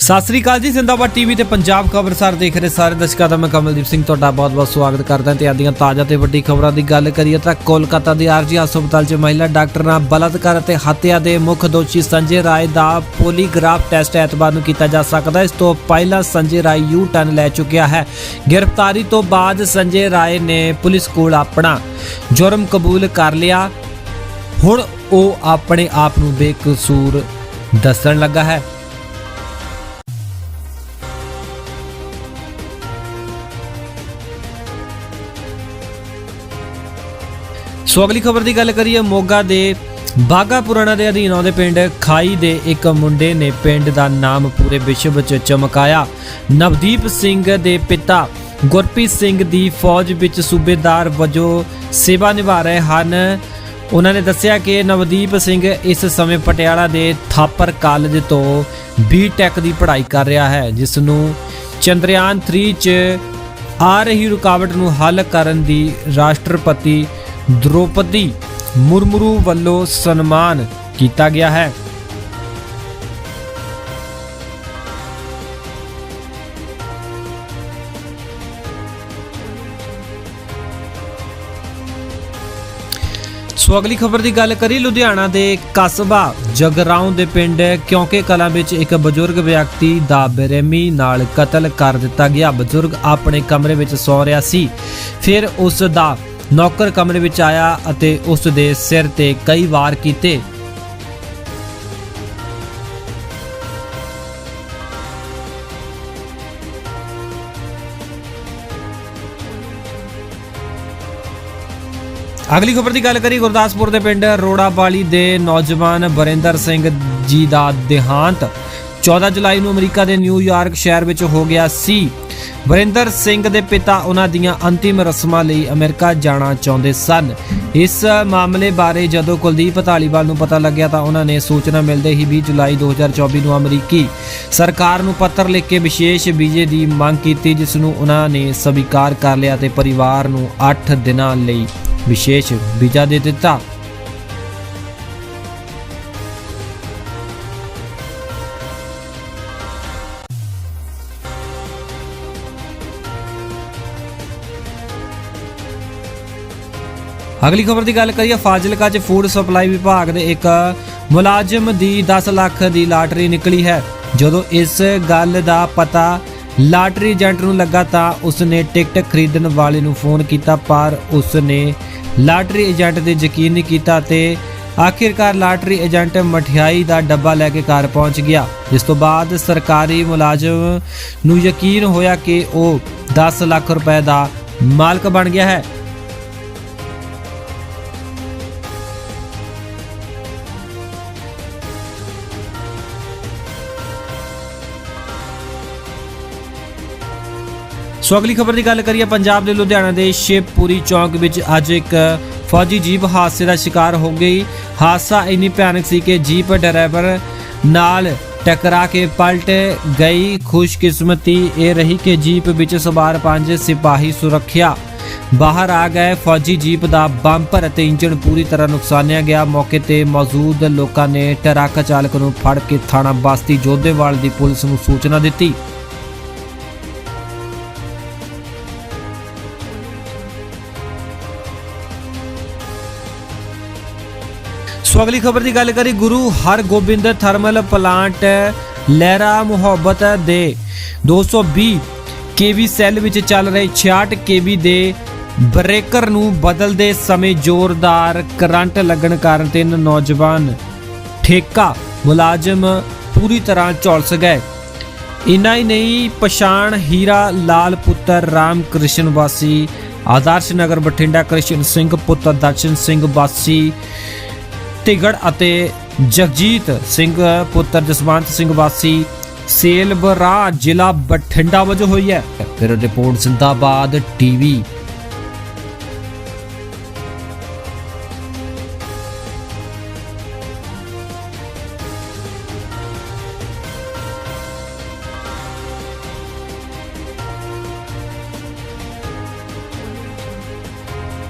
ਸਤਿ ਸ੍ਰੀ ਅਕਾਲ ਜੀ, ਜ਼ਿੰਦਾਬਾਦ ਟੀਵੀ ਤੇ ਪੰਜਾਬ ਖਬਰਸਾਰ ਦੇਖ ਰਹੇ ਸਾਰੇ ਦਰਸ਼ਕਾਂ ਦਾ ਮੈਂ ਕਮਲਦੀਪ ਸਿੰਘ ਤੁਹਾਡਾ ਬਹੁਤ-ਬਹੁਤ ਸਵਾਗਤ ਕਰਦਾ ਤੇ ਆਦੀਆਂ ਤਾਜ਼ਾ ਤੇ ਵੱਡੀ ਖਬਰਾਂ ਦੀ ਗੱਲ ਕਰੀਏ ਤਾਂ ਕੋਲਕਾਤਾ ਦੇ ਆਰਜੀ ਹਸਪਤਾਲ 'ਚ ਮਹਿਲਾ ਡਾਕਟਰ ਨਾਲ ਬਲਾਤਕਾਰ ਅਤੇ ਹੱਤਿਆ ਦੇ ਮੁੱਖ ਦੋਸ਼ੀ ਸੰਜੇ ਰਾਏ ਦਾ ਪੋਲੀਗ੍ਰਾਫ ਟੈਸਟ ਐਤਵਾਰ ਨੂੰ ਕੀਤਾ ਜਾ ਸਕਦਾ ਇਸ ਤੋਂ ਪਹਿਲਾਂ ਸੰਜੇ ਰਾਏ ਯੂ ਟਰਨ ਲੈ ਚੁੱਕਿਆ ਹੈ। ਗ੍ਰਿਫਤਾਰੀ ਤੋਂ ਬਾਅਦ ਸੰਜੇ ਰਾਏ ਨੇ ਪੁਲਿਸ ਕੋਲ ਆਪਣਾ ਜੁਰਮ ਕਬੂਲ ਕਰ ਲਿਆ। ਹੁਣ ਉਹ ਆਪਣੇ ਆਪ ਨੂੰ ਬੇਕਸੂਰ ਦੱਸਣ ਲੱਗਾ ਹੈ। ਸੋ ਅਗਲੀ ਖਬਰ ਦੀ ਗੱਲ ਕਰੀਏ, ਮੋਗਾ ਦੇ ਬਾਗਾ ਪੁਰਾਣਾ ਦੇ ਅਧੀਨ ਆਉਂਦੇ ਪਿੰਡ ਖਾਈ ਦੇ ਇੱਕ ਮੁੰਡੇ ਨੇ ਪਿੰਡ ਦਾ ਨਾਮ ਪੂਰੇ ਵਿਸ਼ਵ ਵਿੱਚ ਚਮਕਾਇਆ। ਨਵਦੀਪ ਸਿੰਘ ਦੇ ਪਿਤਾ ਗੁਰਪ੍ਰੀਤ ਸਿੰਘ ਦੀ ਫੌਜ ਵਿੱਚ ਸੂਬੇਦਾਰ ਵਜੋਂ ਸੇਵਾ ਨਿਭਾ ਰਹੇ ਹਨ। ਉਹਨਾਂ ਨੇ ਦੱਸਿਆ ਕਿ ਨਵਦੀਪ ਸਿੰਘ ਇਸ ਸਮੇਂ ਪਟਿਆਲਾ ਦੇ ਥਾਪਰ ਕਾਲਜ ਤੋਂ ਬੀਟੈਕ ਦੀ ਪੜ੍ਹਾਈ ਕਰ ਰਿਹਾ ਹੈ, ਜਿਸ ਨੂੰ ਚੰਦਰਯਾਨ 3 'ਚ ਆ ਰਹੀ ਰੁਕਾਵਟ ਨੂੰ ਹੱਲ ਕਰਨ ਦੀ ਰਾਸ਼ਟਰਪਤੀ ਦ੍ਰੋਪਦੀ ਮੁਰਮੁਰੂ ਵੱਲੋਂ ਸਨਮਾਨ ਕੀਤਾ ਗਿਆ ਹੈ। ਸੋ ਅਗਲੀ ਖਬਰ ਦੀ ਗੱਲ ਕਰੀ ਲੁਧਿਆਣਾ ਦੇ ਕਸਬਾ ਜਗਰਾਉਂ ਦੇ ਪਿੰਡ ਕਿਉਂਕਿ ਕਲਾਂ ਵਿੱਚ ਇੱਕ ਬਜ਼ੁਰਗ ਵਿਅਕਤੀ ਦਾ ਬੇਰਹਿਮੀ ਨਾਲ ਕਤਲ ਕਰ ਦਿੱਤਾ ਗਿਆ। ਬਜ਼ੁਰਗ ਆਪਣੇ ਕਮਰੇ ਵਿੱਚ ਸੌ ਰਿਹਾ ਸੀ। ਫਿਰ ਉਸ ਦਾ ਨੌਕਰ ਕਮਰੇ ਵਿੱਚ ਆਇਆ ਅਤੇ ਉਸ ਦੇ ਸਿਰ ਤੇ ਕਈ ਵਾਰ ਕੀਤੇ। ਅਗਲੀ ਖਬਰ ਦੀ ਗੱਲ ਕਰੀ ਗੁਰਦਾਸਪੁਰ ਦੇ ਪਿੰਡ ਰੋੜਾਵਾਲੀ ਦੇ ਨੌਜਵਾਨ ਬਰਿੰਦਰ ਸਿੰਘ ਜੀ ਦਾ ਦੇਹਾਂਤ। 14 ਜੁਲਾਈ ਨੂੰ ਅਮਰੀਕਾ ਦੇ ਨਿਊਯਾਰਕ ਸ਼ਹਿਰ ਵਿੱਚ ਹੋ ਗਿਆ ਸੀ। ਵਰਿੰਦਰ ਸਿੰਘ ਦੇ ਪਿਤਾ ਉਹਨਾਂ ਦੀਆਂ ਅੰਤਿਮ ਰਸਮਾਂ ਲਈ ਅਮਰੀਕਾ ਜਾਣਾ ਚਾਹੁੰਦੇ ਸਨ। ਇਸ ਮਾਮਲੇ ਬਾਰੇ ਜਦੋਂ ਕੁਲਦੀਪ ਧਾਲੀਵਾਲ ਨੂੰ ਪਤਾ ਲੱਗਿਆ ਤਾਂ ਉਹਨਾਂ ਨੇ ਸੂਚਨਾ ਮਿਲਦੇ ਹੀ 20 ਜੁਲਾਈ 2024 ਨੂੰ ਅਮਰੀਕੀ ਸਰਕਾਰ ਨੂੰ ਪੱਤਰ ਲਿਖ ਕੇ ਵਿਸ਼ੇਸ਼ ਵੀਜ਼ੇ ਦੀ ਮੰਗ ਕੀਤੀ, ਜਿਸ ਨੂੰ ਉਹਨਾਂ ਨੇ ਸਵੀਕਾਰ ਕਰ ਲਿਆ ਤੇ ਪਰਿਵਾਰ ਨੂੰ 8 ਦਿਨਾਂ ਲਈ ਵਿਸ਼ੇਸ਼ ਵੀਜ਼ਾ ਦੇ ਦਿੱਤਾ। ਅਗਲੀ ਖਬਰ ਦੀ ਗੱਲ ਕਰੀਏ, ਫਾਜ਼ਿਲਕਾ 'ਚ ਫੂਡ ਸਪਲਾਈ ਵਿਭਾਗ ਦੇ ਇੱਕ ਮੁਲਾਜ਼ਮ ਦੀ 10 ਲੱਖ ਦੀ ਲਾਟਰੀ ਨਿਕਲੀ ਹੈ। ਜਦੋਂ ਇਸ ਗੱਲ ਦਾ ਪਤਾ ਲਾਟਰੀ ਏਜੰਟ ਨੂੰ ਲੱਗਾ ਤਾਂ ਉਸਨੇ ਟਿਕਟ ਖਰੀਦਣ ਵਾਲੇ ਨੂੰ ਫੋਨ ਕੀਤਾ, ਪਰ ਉਸਨੇ ਲਾਟਰੀ ਏਜੰਟ ਤੇ ਯਕੀਨ ਨਹੀਂ ਕੀਤਾ ਤੇ ਆਖਿਰਕਾਰ ਲਾਟਰੀ ਏਜੰਟ ਮਠਿਆਈ ਦਾ ਡੱਬਾ ਲੈ ਕੇ ਘਰ ਪਹੁੰਚ ਗਿਆ। ਜਿਸ ਤੋਂ ਬਾਅਦ ਸਰਕਾਰੀ ਮੁਲਾਜ਼ਮ ਨੂੰ ਯਕੀਨ ਹੋਇਆ ਕਿ ਉਹ 10 ਲੱਖ ਰੁਪਏ ਦਾ ਮਾਲਕ ਬਣ ਗਿਆ ਹੈ। ਸੋ ਅਗਲੀ ਖਬਰ ਦੀ ਗੱਲ ਕਰੀਏ, ਪੰਜਾਬ ਦੇ ਲੁਧਿਆਣਾ ਦੇ ਸ਼ੇਪਪੁਰੀ ਚੌਂਕ ਵਿੱਚ ਅੱਜ ਇੱਕ ਫੌਜੀ ਜੀਪ ਹਾਦਸੇ ਦਾ ਸ਼ਿਕਾਰ ਹੋ ਗਈ। ਹਾਦਸਾ ਇੰਨੀ ਭਿਆਨਕ ਸੀ ਕਿ ਜੀਪ ਡਰਾਈਵਰ ਨਾਲ ਟਕਰਾ ਕੇ ਪਲਟ ਗਈ। ਖੁਸ਼ਕਿਸਮਤੀ ਇਹ ਰਹੀ ਕਿ ਜੀਪ ਵਿੱਚ ਸਵਾਰ ਪੰਜ ਸਿਪਾਹੀ ਸੁਰੱਖਿਆ। ਬਾਹਰ ਆ ਗਏ ਫੌਜੀ ਜੀਪ ਦਾ ਬੰਪਰ ਅਤੇ ਇੰਜਨ ਪੂਰੀ ਤਰ੍ਹਾਂ ਨੁਕਸਾਨਿਆ ਗਿਆ। ਮੌਕੇ ਤੇ ਮੌਜੂਦ ਲੋਕਾਂ ਨੇ ਟਰੱਕ ਚਾਲਕ ਨੂੰ ਫੜ ਕੇ ਥਾਣਾ ਬਸਤੀ ਜੋਧੇਵਾਲ ਦੀ ਪੁਲਿਸ ਨੂੰ ਸੂਚਨਾ ਦਿੱਤੀ। ਸੋ ਅਗਲੀ ਖਬਰ ਦੀ ਗੱਲ ਕਰੀ ਗੁਰੂ ਹਰਗੋਬਿੰਦ ਥਰਮਲ ਪਲਾਂਟ ਲਹਿਰਾ ਮੁਹੱਬਤ ਦੇ 220 ਕੇਵੀ ਸੈੱਲ ਵਿੱਚ ਚੱਲ ਰਹੇ 66 ਕੇਵੀ ਦੇ ਬ੍ਰੇਕਰ ਨੂੰ ਬਦਲਦੇ ਸਮੇਂ ਜ਼ੋਰਦਾਰ ਕਰੰਟ ਲੱਗਣ ਕਾਰਨ ਤਿੰਨ ਨੌਜਵਾਨ ਠੇਕਾ ਮੁਲਾਜ਼ਮ ਪੂਰੀ ਤਰ੍ਹਾਂ ਝੋਲਸ ਗਏ। ਇਨਾ ਹੀ ਨਹੀਂ, ਪਛਾਣ ਹੀਰਾ ਲਾਲ ਪੁੱਤਰ ਰਾਮ ਕ੍ਰਿਸ਼ਨ ਵਾਸੀ, ਆਦਰਸ਼ ਨਗਰ ਬਠਿੰਡਾ ਕ੍ਰਿਸ਼ਨ ਸਿੰਘ ਪੁੱਤਰ ਦਰਸ਼ਨ ਸਿੰਘ ਵਾਸੀ ਤਿਗੜ ਅਤੇ ਜਗਜੀਤ ਸਿੰਘ ਪੁੱਤਰ ਜਸਵੰਤ ਸਿੰਘ ਵਾਸੀ ਸੇਲਬਰਾ ਜ਼ਿਲ੍ਹਾ ਬਠਿੰਡਾ ਵਜੋਂ ਹੋਈ ਹੈ। ਫਿਰ ਰਿਪੋਰਟ ਜ਼ਿੰਦਾਬਾਦ ਟੀਵੀ।